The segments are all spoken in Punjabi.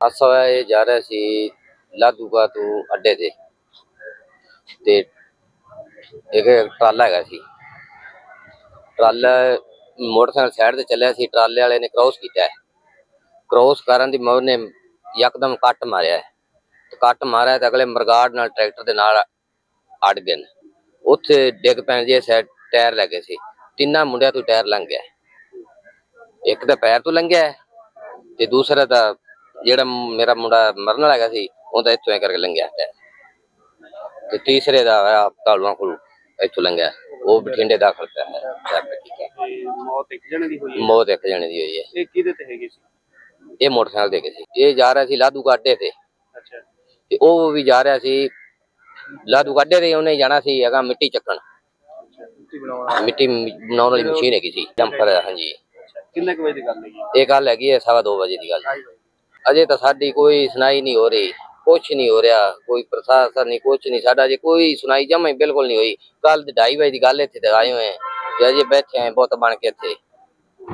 ਹਾਦਸਾ ਹੋਇਆ ਇਹ ਜਾ ਰਿਹਾ ਸੀ ਲਾਦੂਗਾ ਤੋਂ ਅੱਡੇ ਤੇ। ਤੇ ਇੱਕ ਟਰਾਲਾ ਹੈਗਾ ਸੀ। ਟਰਾਲਾ ਮੋਟਰਸਾਈਕਲ ਸਾਈਡ ਤੇ ਚੱਲਿਆ ਸੀ। ਟਰਾਲੇ ਵਾਲੇ ਨੇ ਕ੍ਰਾਸ ਕੀਤਾ ਹੈ। ਕ੍ਰਾਸ ਕਰਨ ਦੀ ਮੌਤ ਨੇ ਯਕਦਮ ਕੱਟ ਮਾਰਿਆ ਹੈ। ਤੇ ਕੱਟ ਮਾਰਿਆ ਤੇ ਅਗਲੇ ਮਰਗਾੜ ਨਾਲ ਟਰੈਕਟਰ ਦੇ ਨਾਲ ਅੜ ਗਏ ਉੱਥੇ ਡਿੱਗ ਪੈਣ ਦੀ ਸਾਈਡ ਟਾਇਰ ਲੱਗੇ ਸੀ। ਤਿੰਨਾਂ ਮੁੰਡਿਆਂ ਤੋਂ ਟਾਇਰ ਲੰਘ ਗਿਆ ਇੱਕ ਦਾ ਪੈਰ ਤੋਂ ਲੰਘਿਆ ਤੇ ਦੂਸਰਾ ਦਾ ਜਿਹੜਾ ਮ- ਮੇਰਾ ਮੁੰਡਾ ਮਰਨ ਵਾਲਾ ਹੈਗਾ ਸੀ ਉਹਦਾ ਇੱਥੋਂ ਐ ਕਰਕੇ ਲੰਘਿਆ। ਟਾਇਰ ਤੇ ਤੀਸਰੇ ਦਾ ਆ ਕਾਲੂਆਂ ਕੋਲ ਇੱਥੋਂ ਲੰਘਿਆ। ਉਹ ਬਠਿੰਡੇ ਦਾਖਲ ਪਿਆ ਹੈ ਡਾਕਟਰ ਠੀਕ ਹੈ ਤੇ ਮੌਤ ਇੱਕ ਜਣੇ ਦੀ ਹੋਈ ਹੈ? ਮੌਤ ਇੱਕ ਜਣੇ ਦੀ ਹੋਈ ਹੈ। ਇਹ ਕਿਹਦੇ ਤੇ ਹੈਗੀ ਸੀ? ਇਹ ਮੋਟਰਸਾਈਕਲ ਦੇ ਕੇ ਸੀ। ਇਹ ਜਾ ਰਿਹਾ ਸੀ ਲਾਧੂ ਅੱਡੇ ਤੇ। ਅੱਛਾ। ਤੇ ਉਹ ਵੀ ਜਾ ਰਿਹਾ ਸੀ ਲਾਧੂ ਅੱਡੇ ਤੇ ਉਹਨੇ ਜਾਣਾ ਸੀ ਹੈਗਾ ਮਿੱਟੀ ਚੱਕਣ। ਤੁਸੀਂ ਬਣਾਉਣਾ ਮਿੱਟੀ ਮ- ਬਣਾਉਣ ਵਾਲੀ ਮਸ਼ੀਨ ਹੈਗੀ ਸੀ ਡੰਪਰ ਹਾਂਜੀ। ਕਿੰਨੇ ਕੁ ਵਜੇ ਦੀ ਗੱਲ ਹੈਗੀ? ਇਹ ਗੱਲ ਹੈਗੀ ਹੈ ਸਵਾ ਦੋ ਵਜੇ ਦੀ ਗੱਲ। ਅਜੇ ਤਾਂ ਸਾਡੀ ਕੋਈ ਸੁਣਾਈ ਨਹੀਂ ਹੋ ਰਹੀ, ਕੁਛ ਨਹੀਂ ਹੋ ਰਿਹਾ, ਕੋਈ ਪ੍ਰਸ਼ਾਸਨ ਨਹੀਂ, ਕੁਛ ਨਹੀਂ, ਸਾਡਾ ਜੇ ਕੋਈ ਸੁਣਾਈ ਜਮਾ ਬਿਲਕੁਲ ਨਹੀਂ ਹੋਈ। ਕੱਲ 2:30 ਵਜੇ ਦੀ ਗੱਲ ਇੱਥੇ ਤੇ ਆਏ ਹੋਏ ਹਾਂ ਅਜੇ ਬੈਠੇ ਆਂ ਬਹੁਤ ਬਣ ਕੇ ਇੱਥੇ।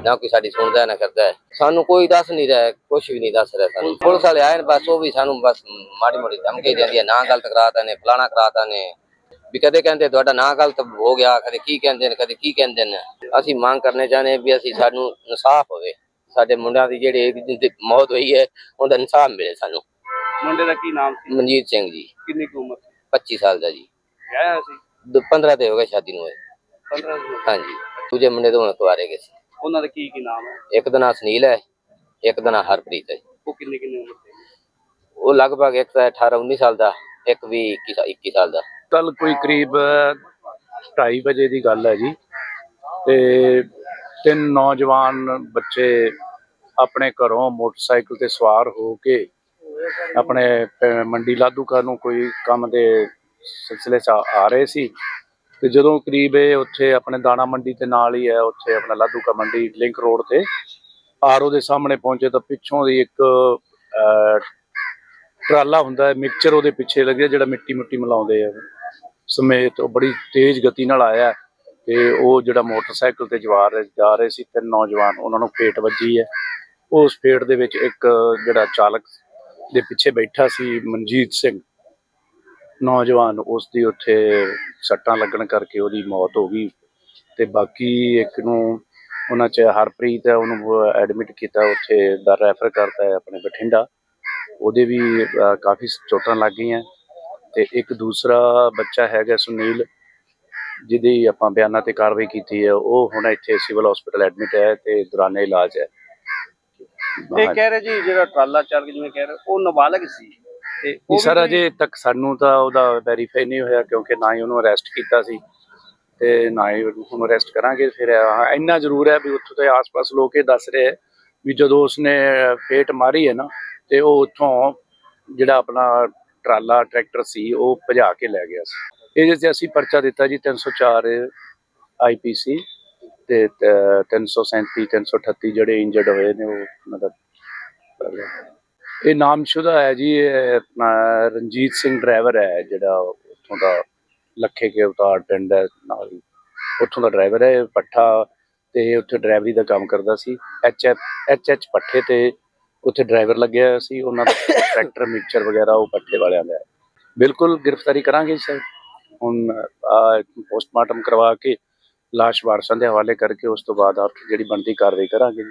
ਨਾ ਕੋਈ ਸਾਡੀ ਸੁਣਦਾ, ਨਾ ਕਰਦਾ। ਸਾਨੂੰ ਕੋਈ ਦੱਸ ਨਹੀਂ ਰਿਹਾ, ਕੁਛ ਵੀ ਨਹੀਂ ਦੱਸ ਰਿਹਾ ਸਾਨੂੰ। ਪੁਲਿਸ ਵਾਲੇ ਆਏ ਨੇ, ਬਸ ਉਹ ਵੀ ਸਾਨੂੰ ਬਸ ਮਾੜੀ ਮੋੜੀ ਧਮਕੀ ਦਿੰਦੀ ਹੈ, ਨਾ ਗਲਤ ਕਰਾਤਾ ਨੇ, ਫਲਾਣਾ ਕਰਾਤਾ ਨੇ। ਵੀ ਕਦੇ ਕਹਿੰਦੇ ਤੁਹਾਡਾ ਨਾ ਗਲਤ ਹੋ ਗਿਆ, ਕਦੇ ਕੀ ਕਹਿੰਦੇ ਨੇ, ਕਦੇ ਕੀ ਕਹਿੰਦੇ ਨੇ। ਅਸੀਂ ਮੰਗ ਕਰਨੇ ਚਾਹੁੰਦੇ ਹਾਂ ਵੀ ਅਸੀਂ ਸਾਨੂੰ ਇਨਸਾਫ ਹੋਵੇ। ਸਾਡੇ ਮੁੰਡਿਆਂ ਦੀ ਜਿਹੜੀ ਮੌਤ ਹੋਈ ਹੈ ਉਹਦਾ ਇਨਸਾਫ ਮਿਲੇ ਸਾਨੂੰ। ਮੁੰਡੇ ਦਾ ਕੀ ਨਾਮ ਸੀ? ਮਨਜੀਤ ਸਿੰਘ ਜੀ। ਕਿੰਨੀ ਕੁ ਉਮਰ ਸੀ? 25 ਸਾਲ ਦਾ ਜੀ। ਵਿਆਹਿਆ ਸੀ? ਦ- 15 ਤੇ ਹੋ ਗਏ ਸ਼ਾਦੀ ਨੂੰ ਹੋਏ 15 ਸਾਲ ਹਾਂਜੀ। ਦੂਜੇ ਮੁੰਡੇ ਤੋਂ ਕੁਆਰੇ ਗਏ ਸੀ। ਉਹਨਾਂ ਦਾ ਕੀ ਕੀ ਨਾਮ ਹੈ? ਇੱਕ ਦਾ ਨਾਂ ਸੁਨੀਲ ਹੈ ਇੱਕ ਦਾ ਨਾਂ ਹਰਪ੍ਰੀਤ ਹੈ। ਉਹ ਕਿੰਨੀ ਕਿੰਨੀ ਉਮਰ ਦੇ ਉਹ ਲਗਭਗ ਇੱਕ ਤਾਂ 18 19 ਸਾਲ ਦਾ ਇੱਕ ਵੀ 21 ਸਾ- 21 ਸਾਲ ਦਾ। ਕੱਲ ਕੋਈ ਕਰੀਬ 2:30 ਵਜੇ ਦੀ ਗੱਲ ਹੈ ਜੀ। ਤੇ ਤਿੰਨ ਨੌਜਵਾਨ ਬੱਚੇ ਆਪਣੇ ਘਰੋਂ ਮੋਟਰਸਾਈਕਲ ਤੇ ਸਵਾਰ ਹੋ ਕੇ ਆਪਣੇ ਮੰਡੀ ਲਾਧੂਕਾ ਨੂੰ ਕੋਈ ਕੰਮ ਦੇ ਸਿਲਸਿਲੇ 'ਚ ਆ ਆ ਰਹੇ ਸੀ। ਤੇ ਜਦੋਂ ਕਰੀਬ ਇਹ ਉੱਥੇ ਆਪਣੇ ਦਾਣਾ ਮੰਡੀ ਦੇ ਨਾਲ ਹੀ ਹੈ, ਉੱਥੇ ਆਪਣਾ ਲਾਧੂਕਾ ਮੰਡੀ ਲਿੰਕ ਰੋਡ ਤੇ ਆਰਓ ਦੇ ਸਾਹਮਣੇ ਪਹੁੰਚੇ ਤਾਂ ਪਿੱਛੋਂ ਦੀ ਇੱਕ ਟਰਾਲਾ ਹੁੰਦਾ ਹੈ ਮਿਕਸਚਰ ਉਹਦੇ ਪਿੱਛੇ ਲੱਗਿਆ ਜਿਹੜਾ ਮਿੱਟੀ ਮੁੱਟੀ ਮਿਲਾਉਂਦੇ ਆ। ਸਮੇਤ ਉਹ ਬੜੀ ਤੇਜ਼ ਗਤੀ ਨਾਲ ਆਇਆ। ਤੇ ਉਹ ਜਿਹੜਾ ਮੋਟਰਸਾਈਕਲ ਤੇ ਜਵਾ ਰਹੇ ਜਾ ਰਹੇ ਸੀ, ਤਿੰਨ ਨੌਜਵਾਨ, ਉਹਨਾਂ ਨੂੰ ਫੇਟ ਵੱਜੀ ਹੈ। ਉਸ ਫੇਟ ਦੇ ਵਿੱਚ ਇੱਕ ਜਿਹੜਾ ਚਾਲਕ ਦੇ ਪਿੱਛੇ ਬੈਠਾ ਸੀ, ਮਨਜੀਤ ਸਿੰਘ। ਨੌਜਵਾਨ ਉਸ ਦੀ ਉੱਥੇ ਸੱਟਾਂ ਲੱਗਣ ਕਰਕੇ ਉਹਦੀ ਮੌਤ ਹੋ ਗਈ। ਤੇ ਬਾਕੀ ਇੱਕ ਨੂੰ ਉਹਨਾਂ ਚ ਹਰਪ੍ਰੀਤ ਹੈ, ਉਹਨੂੰ ਐਡਮਿਟ ਕੀਤਾ, ਉੱਥੇ ਦਾ ਰੈਫਰ ਕਰਤਾ ਹੈ ਆਪਣੇ ਬਠਿੰਡਾ। ਉਹਦੇ ਵੀ ਕਾਫੀ ਚੋਟਾਂ ਲੱਗ ਗਈਆਂ। ਤੇ ਇੱਕ ਦੂਸਰਾ ਬੱਚਾ ਹੈਗਾ ਸੁਨੀਲ ਜਿਹਦੀ ਆਪਾਂ ਬਿਆਨਾਂ ਤੇ ਕਾਰਵਾਈ ਕੀਤੀ ਹੈ ਉਹ ਹੁਣ ਇੱਥੇ ਸਿਵਲ ਹਸਪੀਟਲ ਐਡਮਿਟ ਹੈ ਤੇ ਦੌਰਾਨੇ ਇਲਾਜ ਹੈ। ਇਹ ਕਹਿ ਰਹੇ ਜੀ ਜਿਹੜਾ ਟਰਾਲਾ ਚਾਲਕ ਜਿਵੇਂ ਕਹਿ ਰਹੇ ਉਹ ਨਾਬਾਲਗ ਸੀ ਤੇ ਉਹ ਸਰ ਅਜੇ ਤੱਕ ਸਾਨੂੰ ਤਾਂ ਉਹਦਾ ਵੈਰੀਫਾਈ ਨਹੀਂ ਹੋਇਆ ਕਿਉਂਕਿ ਨਾ ਹੀ ਉਹਨੂੰ ਅਰੈਸਟ ਕੀਤਾ ਸੀ ਤੇ ਨਾ ਹੀ ਉਹਨੂੰ ਅਰੈਸਟ ਕਰਾਂਗੇ ਫਿਰ। ਇੰਨਾ ਜ਼ਰੂਰ ਹੈ ਵੀ ਉੱਥੋਂ ਦੇ ਆਸ-ਪਾਸ ਲੋਕ ਇਹ ਦੱਸ ਰਹੇ ਵੀ ਜਦੋਂ ਉਸਨੇ ਫੇਟ ਮਾਰੀ ਹੈ ਨਾ ਤੇ ਉਹ ਉੱਥੋਂ ਜਿਹੜਾ ਆਪਣਾ ਟਰਾਲਾ ਟਰੈਕਟਰ ਸੀ ਉਹ ਭਜਾ ਕੇ ਲੈ ਗਿਆ ਸੀ। ਇਹਦੇ ਤੇ ਅਸੀਂ ਪਰਚਾ ਦਿੱਤਾ ਜੀ 304 ਆਈਪੀਸੀ ਤੇ, ਤ- 337 338 ਜਿਹੜੇ ਇੰਜਰਡ ਹੋਏ ਨੇ ਉਹ ਉਹਨਾਂ ਦਾ ਇਹ ਨਾਮਸ਼ੁਦਾ ਹੈ ਜੀ, ਇਹ ਆਪਣਾ ਰਣਜੀਤ ਸਿੰਘ ਡਰਾਈਵਰ ਹੈ ਜਿਹੜਾ ਉੱਥੋਂ ਦਾ ਲੱਖੇ ਕੇ ਅਵਤਾਰ ਪਿੰਡ ਹੈ ਨਾਲ ਹੀ। ਉੱਥੋਂ ਦਾ ਡਰਾਈਵਰ ਹੈ ਪੱਠਾ ਤੇ ਉੱਥੇ ਡਰਾਈਵਰੀ ਦਾ ਕੰਮ ਕਰਦਾ ਸੀ। ਐਚ ਐਚ ਐਚ ਪੱਠੇ ਤੇ ਉੱਥੇ ਡਰਾਈਵਰ ਲੱਗਿਆ ਹੋਇਆ ਸੀ। ਉਹਨਾਂ ਦਾ ਟਰੈਕਟਰ, ਮਿਕਸਚਰ ਵਗੈਰਾ ਉਹ ਪੱਠੇ ਵਾਲਿਆਂ ਦਾ ਬਿਲਕੁਲ ਗ੍ਰਿਫਤਾਰੀ ਕਰਾਂਗੇ ਸਰ। ਹੁਣ ਪੋਸਟਮਾਰਟਮ ਕਰਵਾ ਕੇ ਲਾਸ਼ ਵਾਰਸਾਂ ਦੇ ਹਵਾਲੇ ਕਰਕੇ ਉਸ ਤੋਂ ਬਾਅਦ ਆਪ ਜਿਹੜੀ ਬਣਦੀ ਕਾਰਵਾਈ ਕਰਾਂਗੇ